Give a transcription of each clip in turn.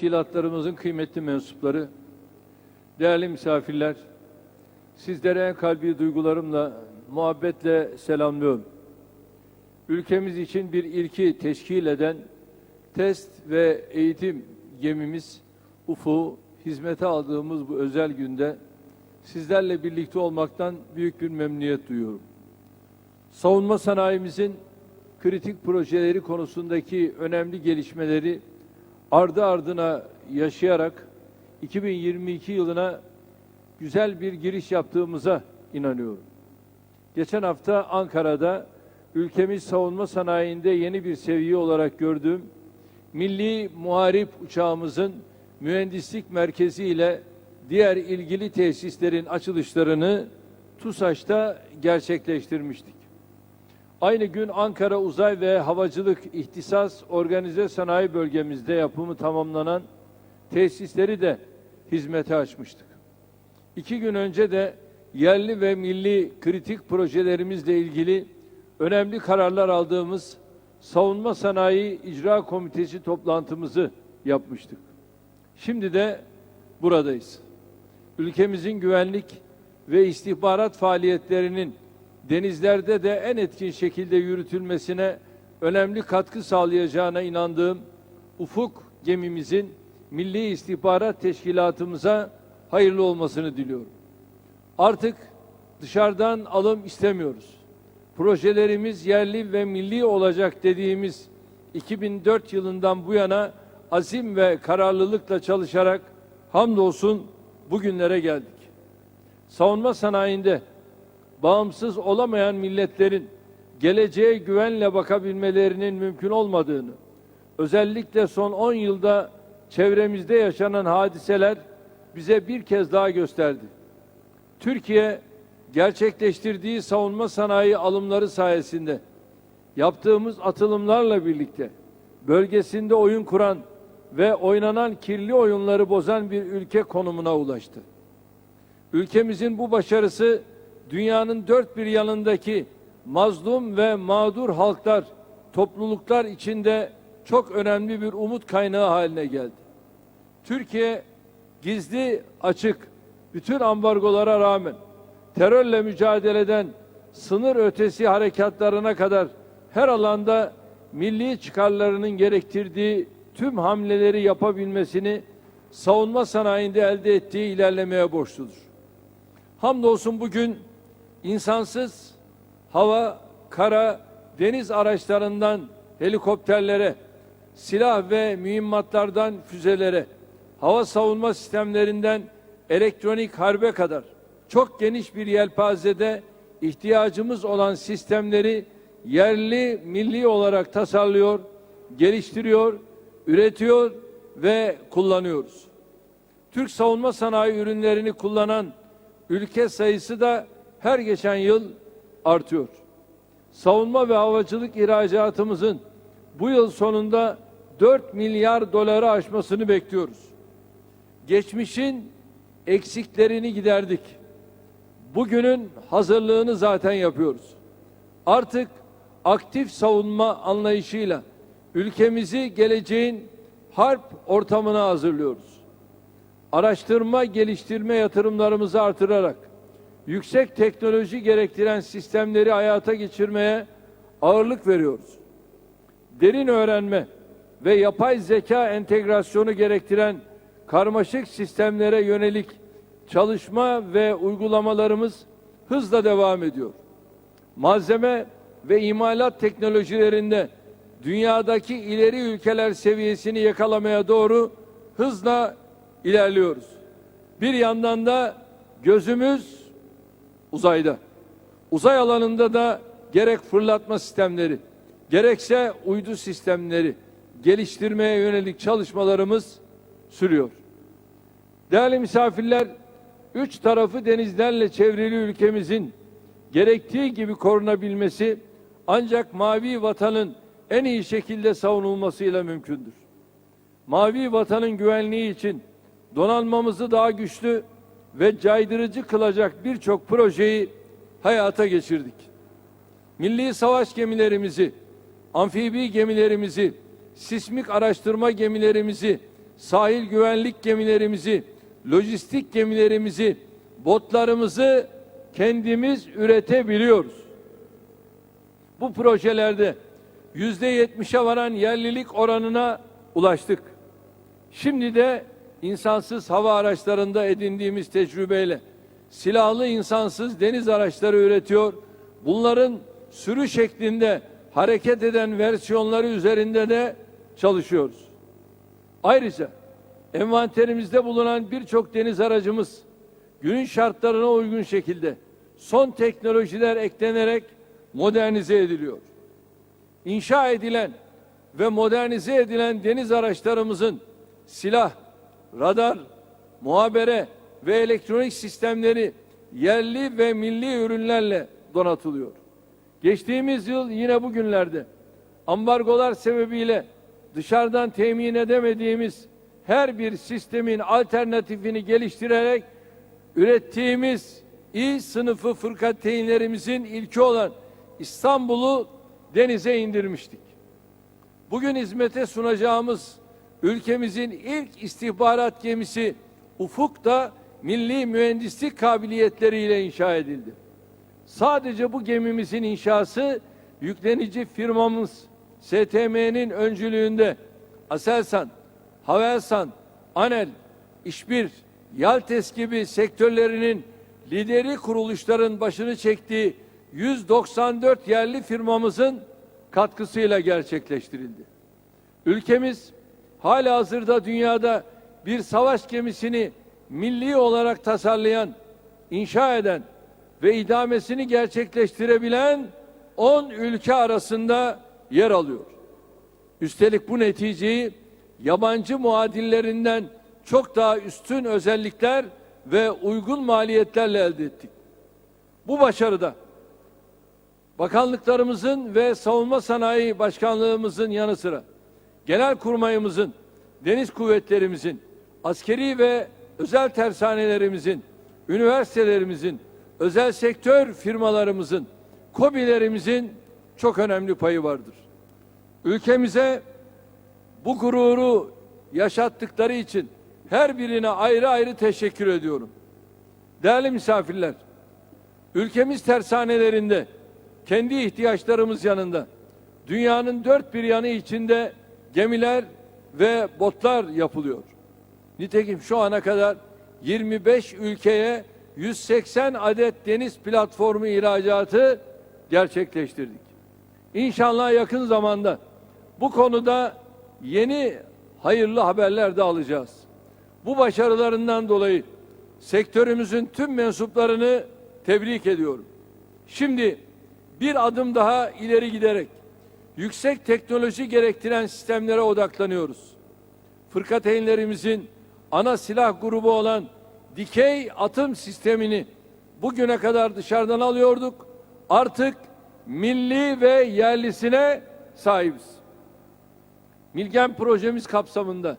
teşkilatlarımızın kıymetli mensupları, değerli misafirler, sizlere kalbi duygularımla, muhabbetle selamlıyorum. Ülkemiz için bir ilki teşkil eden test ve eğitim gemimiz UFO hizmete aldığımız bu özel günde sizlerle birlikte olmaktan büyük bir memnuniyet duyuyorum. Savunma sanayimizin kritik projeleri konusundaki önemli gelişmeleri ardı ardına yaşayarak 2022 yılına güzel bir giriş yaptığımıza inanıyorum. Geçen hafta Ankara'da ülkemiz savunma sanayinde yeni bir seviye olarak gördüğüm Milli Muharip uçağımızın mühendislik merkezi ile diğer ilgili tesislerin açılışlarını TUSAŞ'ta gerçekleştirmiştik. Aynı gün Ankara Uzay ve Havacılık İhtisas Organize Sanayi Bölgemizde yapımı tamamlanan tesisleri de hizmete açmıştık. İki gün önce de yerli ve milli kritik projelerimizle ilgili önemli kararlar aldığımız Savunma Sanayi İcra Komitesi toplantımızı yapmıştık. Şimdi de buradayız. Ülkemizin güvenlik ve istihbarat faaliyetlerinin denizlerde de en etkin şekilde yürütülmesine önemli katkı sağlayacağına inandığım Ufuk gemimizin Milli İstihbarat Teşkilatımıza hayırlı olmasını diliyorum. Artık dışarıdan alım istemiyoruz. Projelerimiz yerli ve milli olacak dediğimiz 2004 yılından bu yana azim ve kararlılıkla çalışarak hamdolsun bugünlere geldik. Savunma sanayinde bağımsız olamayan milletlerin geleceğe güvenle bakabilmelerinin mümkün olmadığını, özellikle son 10 yılda çevremizde yaşanan hadiseler bize bir kez daha gösterdi. Türkiye gerçekleştirdiği savunma sanayi alımları sayesinde yaptığımız atılımlarla birlikte bölgesinde oyun kuran ve oynanan kirli oyunları bozan bir ülke konumuna ulaştı. Ülkemizin bu başarısı dünyanın dört bir yanındaki mazlum ve mağdur halklar, topluluklar içinde çok önemli bir umut kaynağı haline geldi. Türkiye gizli açık bütün ambargolara rağmen terörle mücadeleden sınır ötesi harekatlarına kadar her alanda milli çıkarlarının gerektirdiği tüm hamleleri yapabilmesini savunma sanayinde elde ettiği ilerlemeye borçludur. Hamdolsun bugün insansız hava, kara, deniz araçlarından helikopterlere, silah ve mühimmatlardan füzelere, hava savunma sistemlerinden elektronik harbe kadar çok geniş bir yelpazede ihtiyacımız olan sistemleri yerli milli olarak tasarlıyor, geliştiriyor, üretiyor ve kullanıyoruz. Türk savunma sanayi ürünlerini kullanan ülke sayısı da her geçen yıl artıyor. Savunma ve havacılık ihracatımızın bu yıl sonunda 4 milyar doları aşmasını bekliyoruz. Geçmişin eksiklerini giderdik. Bugünün hazırlığını zaten yapıyoruz. Artık aktif savunma anlayışıyla ülkemizi geleceğin harp ortamına hazırlıyoruz. Araştırma, geliştirme yatırımlarımızı artırarak yüksek teknoloji gerektiren sistemleri hayata geçirmeye ağırlık veriyoruz. Derin öğrenme ve yapay zeka entegrasyonu gerektiren karmaşık sistemlere yönelik çalışma ve uygulamalarımız hızla devam ediyor. Malzeme ve imalat teknolojilerinde dünyadaki ileri ülkeler seviyesini yakalamaya doğru hızla ilerliyoruz. Bir yandan da gözümüz uzayda. Uzay alanında da gerek fırlatma sistemleri, gerekse uydu sistemleri geliştirmeye yönelik çalışmalarımız sürüyor. Değerli misafirler, üç tarafı denizlerle çevrili ülkemizin gerektiği gibi korunabilmesi ancak mavi vatanın en iyi şekilde savunulmasıyla mümkündür. Mavi vatanın güvenliği için donanmamızı daha güçlü ve caydırıcı kılacak birçok projeyi hayata geçirdik. Milli savaş gemilerimizi, amfibi gemilerimizi, sismik araştırma gemilerimizi sahil güvenlik gemilerimizi, lojistik gemilerimizi, botlarımızı kendimiz üretebiliyoruz. Bu projelerde yüzde yetmişe varan yerlilik oranına ulaştık. Şimdi de insansız hava araçlarında edindiğimiz tecrübeyle silahlı insansız deniz araçları üretiyor. Bunların sürü şeklinde hareket eden versiyonları üzerinde de çalışıyoruz. Ayrıca envanterimizde bulunan birçok deniz aracımız günün şartlarına uygun şekilde son teknolojiler eklenerek modernize ediliyor. İnşa edilen ve modernize edilen deniz araçlarımızın silah, radar, muhabere ve elektronik sistemleri yerli ve milli ürünlerle donatılıyor. Geçtiğimiz yıl yine bugünlerde ambargolar sebebiyle dışarıdan temin edemediğimiz her bir sistemin alternatifini geliştirerek ürettiğimiz İ sınıfı fırkateynlerimizin ilki olan İstanbul'u denize indirmiştik. Bugün hizmete sunacağımız ülkemizin ilk istihbarat gemisi Ufuk da milli mühendislik kabiliyetleriyle inşa edildi. Sadece bu gemimizin inşası yüklenici firmamız STM'nin öncülüğünde Aselsan, Havelsan, Anel, İşbir, Yaltes gibi sektörlerinin lideri kuruluşların başını çektiği 194 yerli firmamızın katkısıyla gerçekleştirildi. Ülkemiz hala hazırda dünyada bir savaş gemisini milli olarak tasarlayan, inşa eden ve idamesini gerçekleştirebilen 10 ülke arasında yer alıyor. Üstelik bu neticeyi yabancı muadillerinden çok daha üstün özellikler ve uygun maliyetlerle elde ettik. Bu başarıda bakanlıklarımızın ve savunma sanayi başkanlığımızın yanı sıra genel kurmayımızın, deniz kuvvetlerimizin, askeri ve özel tersanelerimizin, üniversitelerimizin, özel sektör firmalarımızın, kobilerimizin çok önemli payı vardır. Ülkemize bu gururu yaşattıkları için her birine ayrı ayrı teşekkür ediyorum. Değerli misafirler, ülkemiz tersanelerinde kendi ihtiyaçlarımız yanında dünyanın dört bir yanı içinde gemiler ve botlar yapılıyor. Nitekim şu ana kadar 25 ülkeye 180 adet deniz platformu ihracatı gerçekleştirdik. İnşallah yakın zamanda bu konuda yeni hayırlı haberler de alacağız. Bu başarılarından dolayı sektörümüzün tüm mensuplarını tebrik ediyorum. Şimdi bir adım daha ileri giderek yüksek teknoloji gerektiren sistemlere odaklanıyoruz. Fırkateynlerimizin ana silah grubu olan dikey atım sistemini bugüne kadar dışarıdan alıyorduk. Artık milli ve yerlisine sahibiz. Milgen projemiz kapsamında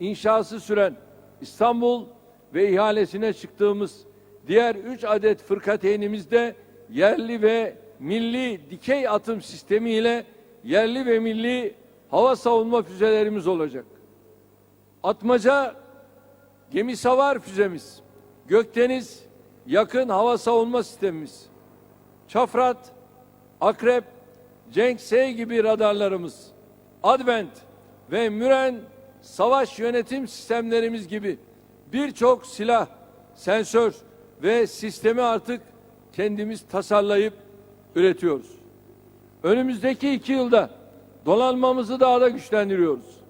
inşası süren İstanbul ve ihalesine çıktığımız diğer üç adet fırkateynimizde yerli ve milli dikey atım sistemiyle yerli ve milli hava savunma füzelerimiz olacak. Atmaca gemi savar füzemiz, gökdeniz yakın hava savunma sistemimiz, Çafrat, Akrep, Cenk S gibi radarlarımız, Advent ve Müren savaş yönetim sistemlerimiz gibi birçok silah, sensör ve sistemi artık kendimiz tasarlayıp üretiyoruz. Önümüzdeki iki yılda donanmamızı daha da güçlendiriyoruz.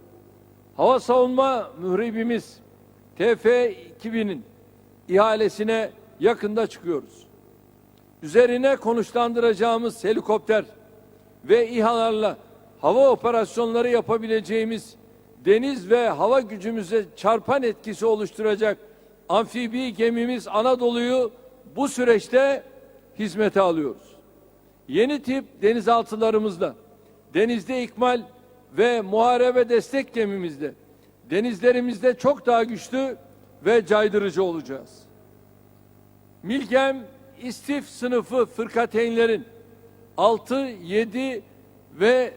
Hava savunma mühribimiz TF-2000'in ihalesine yakında çıkıyoruz. Üzerine konuşlandıracağımız helikopter ve İHA'larla hava operasyonları yapabileceğimiz deniz ve hava gücümüze çarpan etkisi oluşturacak amfibi gemimiz Anadolu'yu bu süreçte hizmete alıyoruz. Yeni tip denizaltılarımızla denizde ikmal ve muharebe destek gemimizde denizlerimizde çok daha güçlü ve caydırıcı olacağız. Milgem istif sınıfı fırkateynlerin 6, 7 ve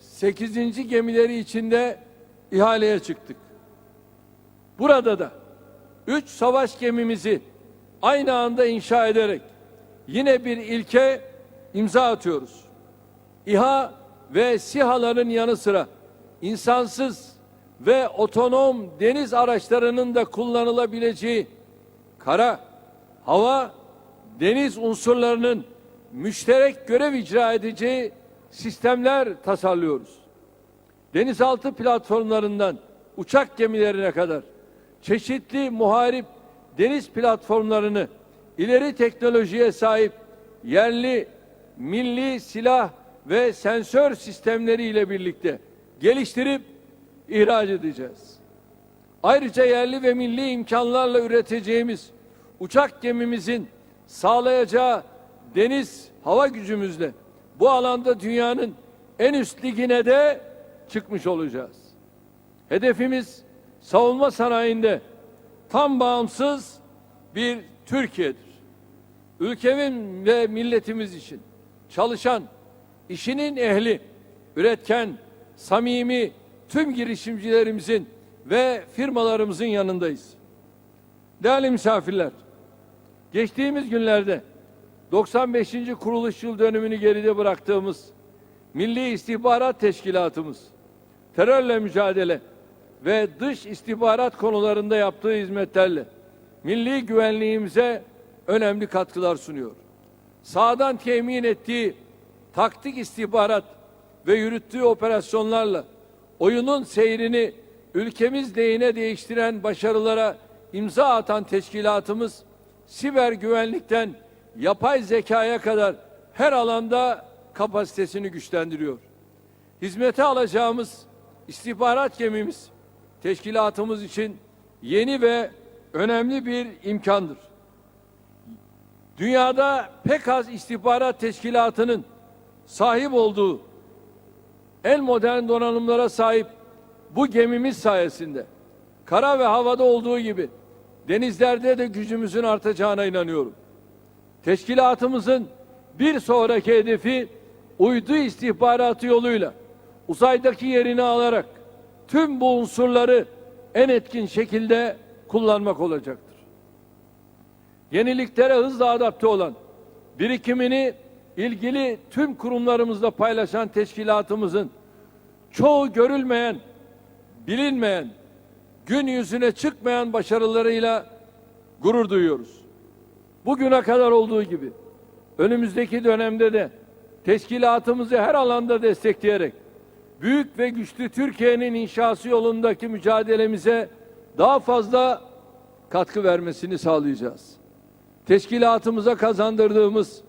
8. gemileri içinde ihaleye çıktık. Burada da üç savaş gemimizi aynı anda inşa ederek yine bir ilke imza atıyoruz. İHA ve SİHA'ların yanı sıra insansız ve otonom deniz araçlarının da kullanılabileceği kara, hava, deniz unsurlarının müşterek görev icra edeceği sistemler tasarlıyoruz. Denizaltı platformlarından uçak gemilerine kadar çeşitli muharip deniz platformlarını ileri teknolojiye sahip yerli, milli silah ve sensör sistemleriyle birlikte geliştirip ihraç edeceğiz. Ayrıca yerli ve milli imkanlarla üreteceğimiz uçak gemimizin sağlayacağı deniz hava gücümüzle bu alanda dünyanın en üst ligine de çıkmış olacağız. Hedefimiz savunma sanayinde tam bağımsız bir Türkiye'dir. Ülkemin ve milletimiz için çalışan, işinin ehli, üretken, samimi tüm girişimcilerimizin ve firmalarımızın yanındayız. Değerli misafirler, geçtiğimiz günlerde 95. kuruluş yıl dönümünü geride bıraktığımız Milli İstihbarat Teşkilatımız terörle mücadele ve dış istihbarat konularında yaptığı hizmetlerle milli güvenliğimize önemli katkılar sunuyor. Sağdan temin ettiği taktik istihbarat ve yürüttüğü operasyonlarla oyunun seyrini ülkemiz lehine değiştiren başarılara imza atan teşkilatımız siber güvenlikten yapay zekaya kadar her alanda kapasitesini güçlendiriyor. Hizmete alacağımız istihbarat gemimiz teşkilatımız için yeni ve önemli bir imkandır. Dünyada pek az istihbarat teşkilatının sahip olduğu en modern donanımlara sahip bu gemimiz sayesinde kara ve havada olduğu gibi denizlerde de gücümüzün artacağına inanıyorum. Teşkilatımızın bir sonraki hedefi uydu istihbaratı yoluyla uzaydaki yerini alarak tüm bu unsurları en etkin şekilde kullanmak olacaktır. Yeniliklere hızla adapte olan, birikimini ilgili tüm kurumlarımızla paylaşan teşkilatımızın çoğu görülmeyen, bilinmeyen, gün yüzüne çıkmayan başarılarıyla gurur duyuyoruz. Bugüne kadar olduğu gibi önümüzdeki dönemde de teşkilatımızı her alanda destekleyerek büyük ve güçlü Türkiye'nin inşası yolundaki mücadelemize daha fazla katkı vermesini sağlayacağız. Teşkilatımıza kazandırdığımız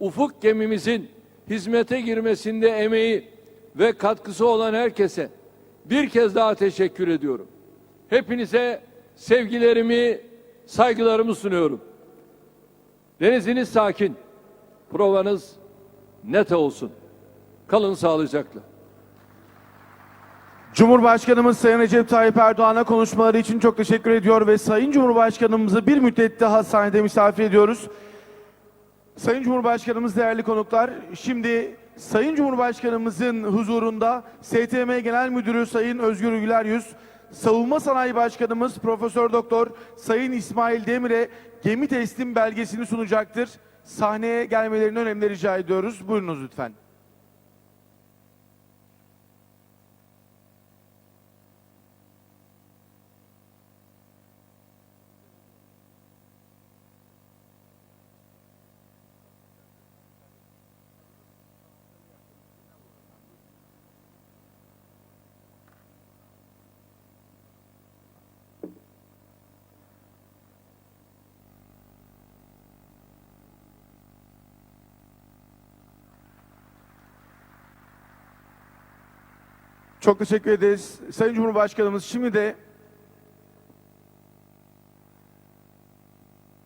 ufuk gemimizin hizmete girmesinde emeği ve katkısı olan herkese bir kez daha teşekkür ediyorum. Hepinize sevgilerimi, saygılarımı sunuyorum. Deniziniz sakin, provanız net olsun. Kalın sağlıcakla. Cumhurbaşkanımız Sayın Recep Tayyip Erdoğan'a konuşmaları için çok teşekkür ediyor ve Sayın Cumhurbaşkanımızı bir müddet daha hastanede misafir ediyoruz. Sayın Cumhurbaşkanımız değerli konuklar, şimdi Sayın Cumhurbaşkanımızın huzurunda STM Genel Müdürü Sayın Özgür Güler Yüz, Savunma Sanayi Başkanımız Profesör Doktor Sayın İsmail Demir'e gemi teslim belgesini sunacaktır. Sahneye gelmelerini önemli rica ediyoruz. Buyurunuz lütfen. Çok teşekkür ederiz. Sayın Cumhurbaşkanımız şimdi de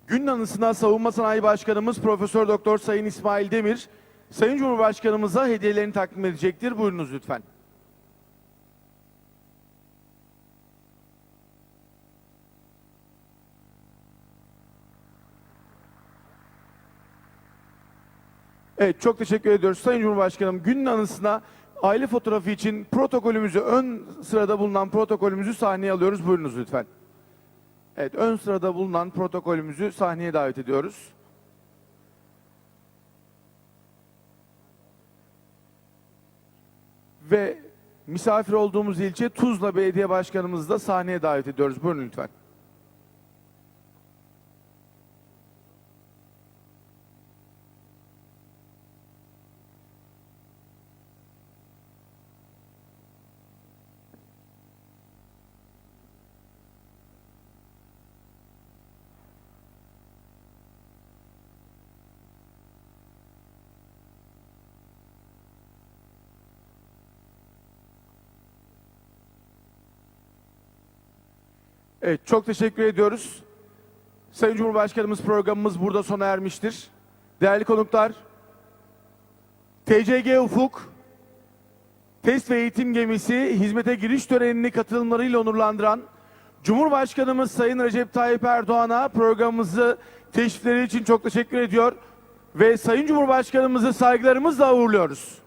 gün anısına Savunma Sanayi Başkanımız Profesör Doktor Sayın İsmail Demir Sayın Cumhurbaşkanımıza hediyelerini takdim edecektir. Buyurunuz lütfen. Evet çok teşekkür ediyoruz. Sayın Cumhurbaşkanım günün anısına aile fotoğrafı için protokolümüzü ön sırada bulunan protokolümüzü sahneye alıyoruz. Buyurunuz lütfen. Evet, ön sırada bulunan protokolümüzü sahneye davet ediyoruz. Ve misafir olduğumuz ilçe Tuzla Belediye Başkanımızı da sahneye davet ediyoruz. Buyurun lütfen. Evet, çok teşekkür ediyoruz. Sayın Cumhurbaşkanımız programımız burada sona ermiştir. Değerli konuklar, TCG Ufuk, test ve eğitim gemisi hizmete giriş törenini katılımlarıyla onurlandıran Cumhurbaşkanımız Sayın Recep Tayyip Erdoğan'a programımızı teşrifleri için çok teşekkür ediyor ve Sayın Cumhurbaşkanımızı saygılarımızla uğurluyoruz.